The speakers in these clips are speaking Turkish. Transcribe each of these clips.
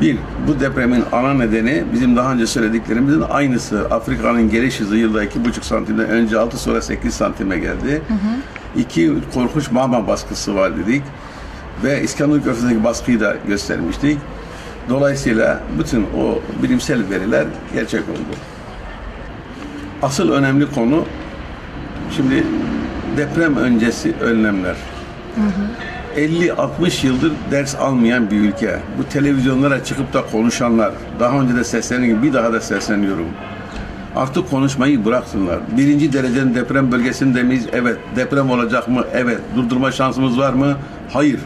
Bir, bu depremin ana nedeni bizim daha önce söylediklerimizin aynısı. Afrika'nın geliş hızı yılda iki buçuk santimden önce altı sonra 8 santime geldi. İki, korkunç mağma baskısı var dedik. Ve İskenderun Körfezi'ndeki baskıyı da göstermiştik. Dolayısıyla bütün o bilimsel veriler gerçek oldu. Asıl önemli konu şimdi deprem öncesi önlemler. 50-60 yıldır ders almayan bir ülke. Bu televizyonlara çıkıp da konuşanlar, daha önce de seslendiğim bir daha da sesleniyorum. Artık konuşmayı bıraksınlar. Birinci derecenin deprem bölgesinde miyiz? Evet. Deprem olacak mı? Evet. Durdurma şansımız var mı? Hayır.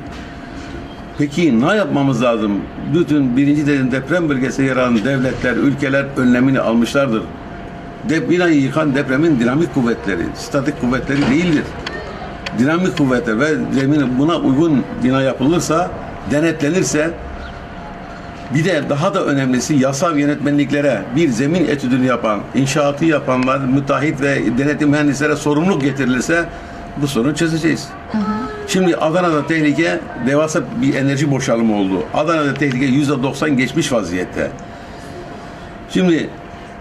Peki ne yapmamız lazım? Bütün birinci derecenin deprem bölgesinde yer alan devletler, ülkeler önlemini almışlardır. De, binayı yıkan depremin dinamik kuvvetleri, statik kuvvetleri değildir dinamik kuvvetler ve zemin buna uygun bina yapılırsa, denetlenirse bir de daha da önemlisi yasal yönetmenliklere bir zemin etüdünü yapan, inşaatı yapanlar, müteahhit ve denetim mühendislere sorumluluk getirilirse bu sorunu çözeceğiz. Şimdi Adana'da tehlike devasa bir enerji boşalımı oldu. Adana'da tehlike yüzde 90 geçmiş vaziyette. Şimdi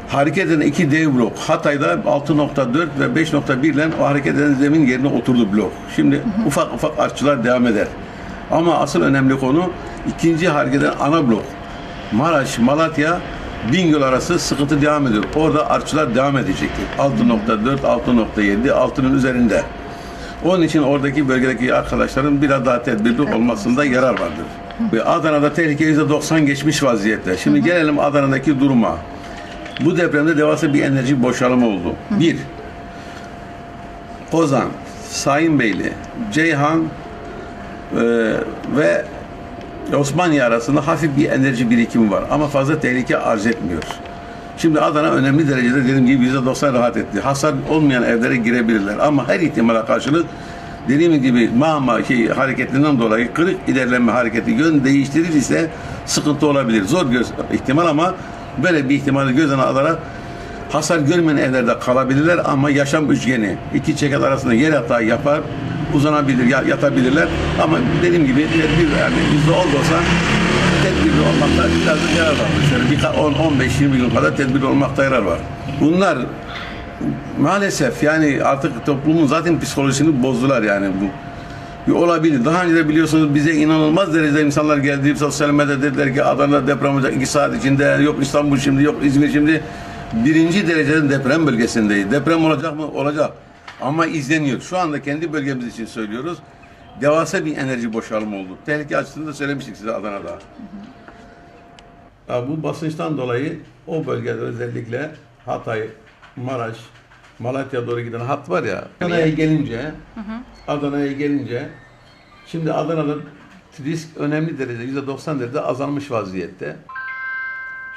hareket eden iki dev blok. Hatay'da 6.4 ve 5.1 ile o hareket eden zemin yerine oturdu blok. Şimdi ufak ufak artçılar devam eder. Ama asıl önemli konu ikinci hareket eden ana blok. Maraş, Malatya, Bingöl arası sıkıntı devam ediyor. Orada artçılar devam edecektir. 6.4, 6.7, 6'nın üzerinde. Onun için oradaki bölgedeki arkadaşların biraz daha tedbirli olmasında yarar vardır. Ve Adana'da tehlike %90 geçmiş vaziyette. Şimdi gelelim Adana'daki duruma. Bu depremde devasa bir enerji boşalımı oldu. Bir, Kozan, Sayınbeyli, Ceyhan e, ve Osmaniye arasında hafif bir enerji birikimi var. Ama fazla tehlike arz etmiyor. Şimdi Adana önemli derecede dediğim gibi %90 rahat etti. Hasar olmayan evlere girebilirler. Ama her ihtimala karşılık dediğim gibi mağma şey, hareketinden dolayı kırık ilerleme hareketi yön değiştirirse sıkıntı olabilir. Zor göz ihtimal ama böyle bir ihtimali göz önüne alarak hasar görmeyen evlerde kalabilirler ama yaşam üçgeni iki çeket arasında yer hata yapar uzanabilir, ya- yatabilirler ama dediğim gibi tedbir yani yüzde on olsa tedbirli olmakta biraz da yarar var. Mesela bir 10 15 20 gün kadar tedbirli olmakta yarar var. Bunlar maalesef yani artık toplumun zaten psikolojisini bozdular yani bu. Olabilir. Daha önce de biliyorsunuz bize inanılmaz derecede insanlar geldi. Sosyal medyada dediler ki Adana'da deprem olacak iki saat içinde. Yok İstanbul şimdi, yok İzmir şimdi. Birinci derecede deprem bölgesindeyiz. Deprem olacak mı? Olacak. Ama izleniyor. Şu anda kendi bölgemiz için söylüyoruz. Devasa bir enerji boşalımı oldu. Tehlike açısını da söylemiştik size Adana'da. Ya bu basınçtan dolayı o bölgede özellikle Hatay, Maraş, Malatya doğru giden hat var ya. Adana'ya gelince, Adana'ya gelince, şimdi Adana'da risk önemli derecede, yüzde 90 derecede azalmış vaziyette.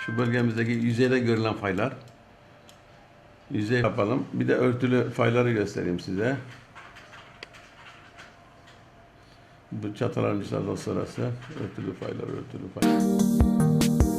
Şu bölgemizdeki yüzeyde görülen faylar. Yüzey yapalım. Bir de örtülü fayları göstereyim size. Bu çatal sonrası örtülü faylar, örtülü faylar.